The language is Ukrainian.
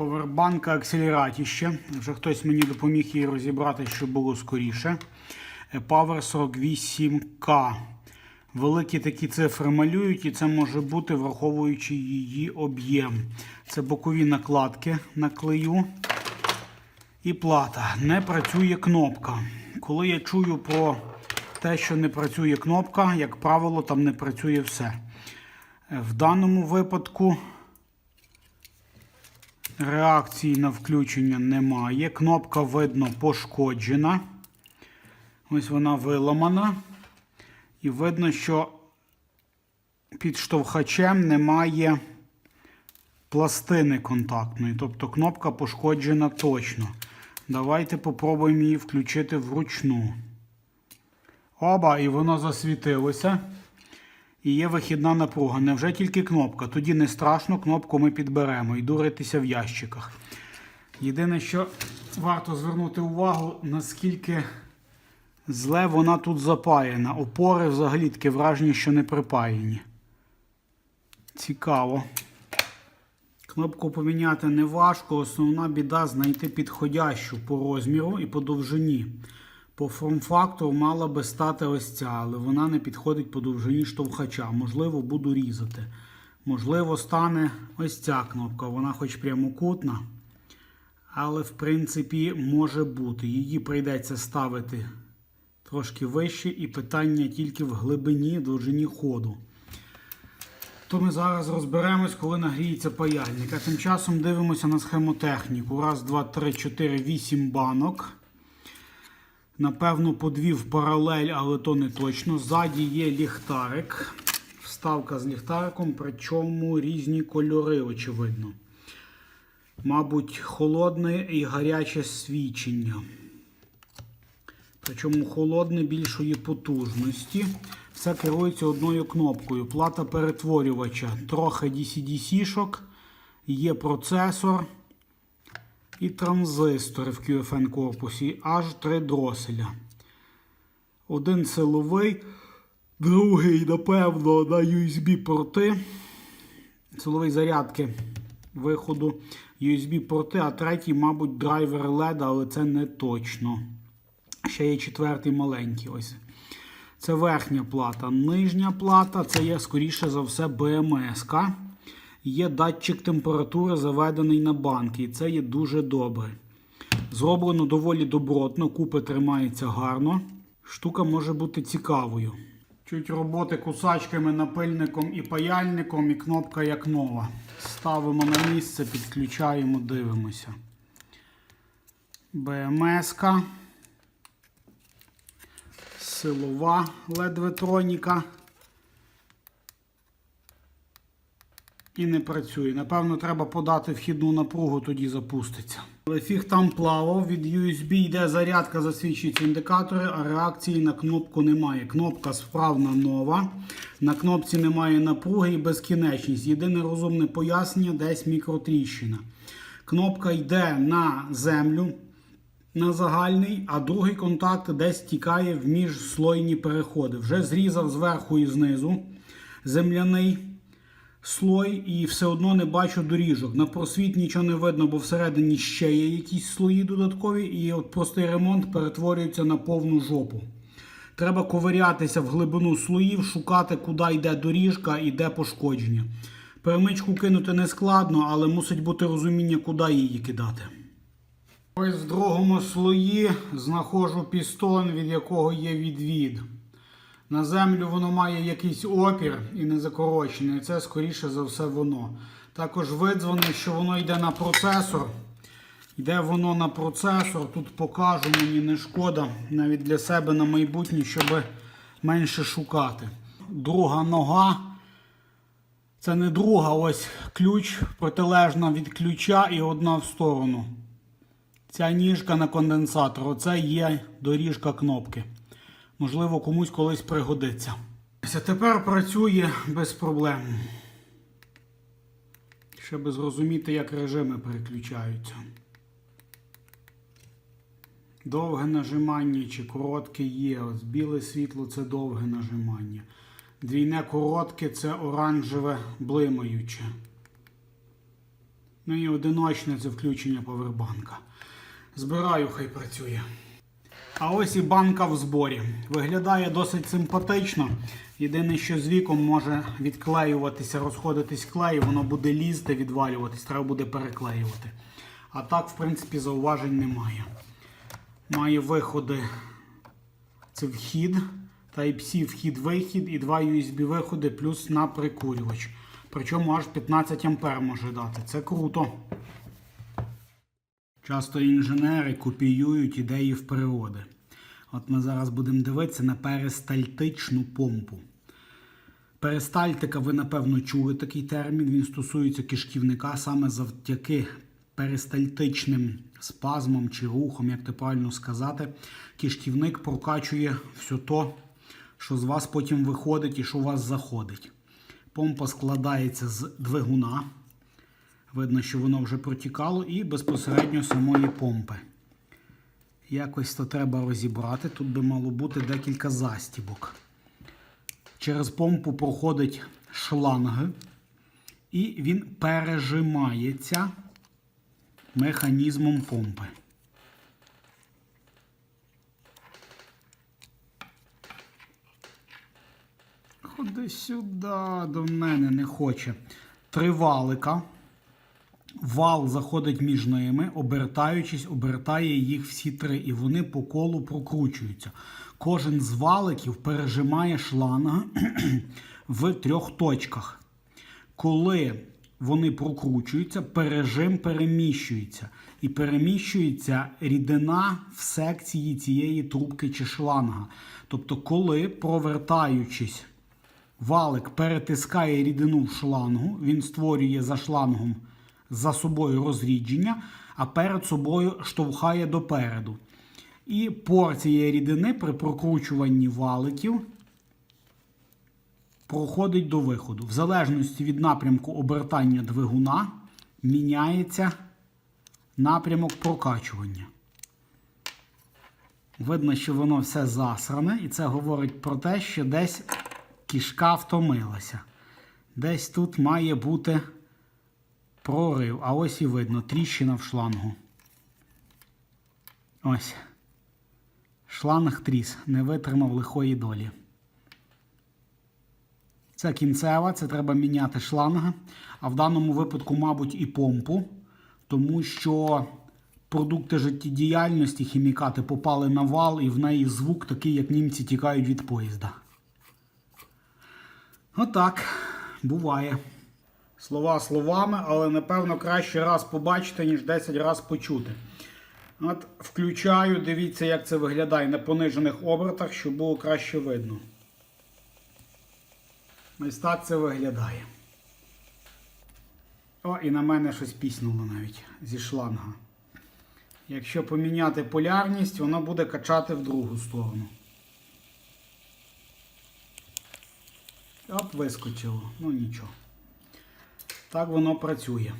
Повербанка акселератіще. Вже хтось мені допоміг її розібрати, щоб було скоріше. Power 48K. Великі такі цифри малюють, і це може бути, враховуючи її об'єм. Це бокові накладки на клею. І плата. Не працює кнопка. Коли я чую про те, що не працює кнопка, як правило, там не працює все. В даному випадку реакції на включення немає. Кнопка видно пошкоджена. Ось вона виламана. І видно, що під штовхачем немає пластини контактної. Тобто кнопка пошкоджена точно. Давайте попробуємо її включити вручну. Оба, і воно засвітилося. І є вихідна напруга. Невже тільки кнопка? Тоді не страшно, кнопку ми підберемо і дуритися в ящиках. Єдине, що варто звернути увагу, наскільки зле вона тут запаяна. Опори взагалі таке враження, що не припаяні. Цікаво. Кнопку поміняти не важко. Основна біда знайти підходящу по розміру і по довжині. По форм-фактору мала би стати ось ця, але вона не підходить по довжині штовхача. Можливо, буду різати. Можливо, стане ось ця кнопка. Вона хоч прямокутна. Але, в принципі, може бути. Її прийдеться ставити трошки вище, і питання тільки в глибині довжині ходу. То ми зараз розберемось, коли нагріється паяльник. А тим часом дивимося на схемотехніку. Раз, два, три, чотири, вісім банок. Напевно, по дві в паралель, але то не точно. Ззаді є ліхтарик. Вставка з ліхтариком, причому різні кольори, очевидно. Мабуть, холодне і гаряче свічення. Причому холодне більшої потужності. Все керується одною кнопкою. Плата перетворювача. Трохи DC-DC-шок, є процесор і транзистори в QFN корпусі. Аж три дроселя. Один силовий, другий, напевно, на USB-порти. Силовий зарядки виходу USB-порти, а третій, мабуть, драйвер LED, але це не точно. Ще є четвертий маленький. ось. Це верхня плата. Нижня плата це є, скоріше за все, БМС. -ка. Є датчик температури, заведений на банки. І це є дуже добре. Зроблено доволі добротно, купи тримається гарно. Штука може бути цікавою. Чуть роботи кусачками, напильником і паяльником, і кнопка як нова. Ставимо на місце, підключаємо, дивимося. БМС. силова LED-ветроніка. І не працює. Напевно, треба подати вхідну напругу, тоді запуститься. Але фіг там плавав. Від USB йде зарядка, засвідчуються індикатори, а реакції на кнопку немає. Кнопка справна нова. На кнопці немає напруги і безкінечність. Єдине розумне пояснення десь мікротріщина. Кнопка йде на землю на загальний, а другий контакт десь тікає в міжслойні переходи. Вже зрізав зверху і знизу земляний слой і все одно не бачу доріжок. На просвіт нічого не видно, бо всередині ще є якісь слої додаткові, і от простий ремонт перетворюється на повну жопу. Треба ковирятися в глибину слоїв, шукати, куди йде доріжка і де пошкодження. Перемичку кинути не складно, але мусить бути розуміння, куди її кидати. Ось в другому слої знаходжу пістон, від якого є відвід. На землю воно має якийсь опір і не закорочений. Це, скоріше за все, воно. Також видзвонив, що воно йде на процесор. Йде воно на процесор. Тут покажу, мені не шкода. Навіть для себе на майбутнє, щоб менше шукати. Друга нога. Це не друга, ось ключ протилежна від ключа і одна в сторону. Ця ніжка на конденсатор. Оце є доріжка кнопки. Можливо, комусь колись пригодиться. Тепер працює без проблем. Щоб зрозуміти, як режими переключаються. Довге нажимання чи коротке є. Ось біле світло це довге нажимання. Двійне коротке це оранжеве блимаюче. Ну і одиночне це включення повербанка. Збираю, хай працює. А ось і банка в зборі. Виглядає досить симпатично. Єдине, що з віком може відклеюватися, розходитись клей, воно буде лізти, відвалюватись, треба буде переклеювати. А так, в принципі, зауважень немає. Має виходи. Це вхід, Type-C вхід-вихід і два USB виходи плюс на прикурювач. Причому аж 15 А може дати. Це круто. Часто інженери копіюють ідеї в природи. От ми зараз будемо дивитися на перистальтичну помпу. Перистальтика, ви напевно чули такий термін. Він стосується кишківника саме завдяки перистальтичним спазмам чи рухом, як це правильно сказати. Кишківник прокачує все то, що з вас потім виходить і що у вас заходить. Помпа складається з двигуна. Видно, що воно вже протікало, і безпосередньо самої помпи. Якось то треба розібрати. Тут би мало бути декілька застібок. Через помпу проходить шланг, і він пережимається механізмом помпи. Ходи сюди, до мене не хоче. Три валика. Вал заходить між ними, обертаючись, обертає їх всі три, і вони по колу прокручуються. Кожен з валиків пережимає шланг в трьох точках. Коли вони прокручуються, пережим переміщується. І переміщується рідина в секції цієї трубки чи шланга. Тобто, коли, провертаючись, валик перетискає рідину в шлангу, він створює за шлангом за собою розрідження, а перед собою штовхає допереду. І порція рідини при прокручуванні валиків проходить до виходу. В залежності від напрямку обертання двигуна міняється напрямок прокачування. Видно, що воно все засране, і це говорить про те, що десь кішка втомилася. Десь тут має бути прорив. А ось і видно, тріщина в шлангу. Ось. Шланг тріс, не витримав лихої долі. Це кінцева, це треба міняти шланг. А в даному випадку, мабуть, і помпу, тому що продукти життєдіяльності, хімікати попали на вал, і в неї звук такий, як німці тікають від поїзда. Отак, буває. Слова словами, але напевно краще раз побачити, ніж 10 раз почути. От Включаю, дивіться, як це виглядає на понижених обертах, щоб було краще видно. Ось так це виглядає. О, і на мене щось піснуло навіть зі шланга. Якщо поміняти полярність, воно буде качати в другу сторону. Оп, вискочило. Ну нічого. Так воно працює.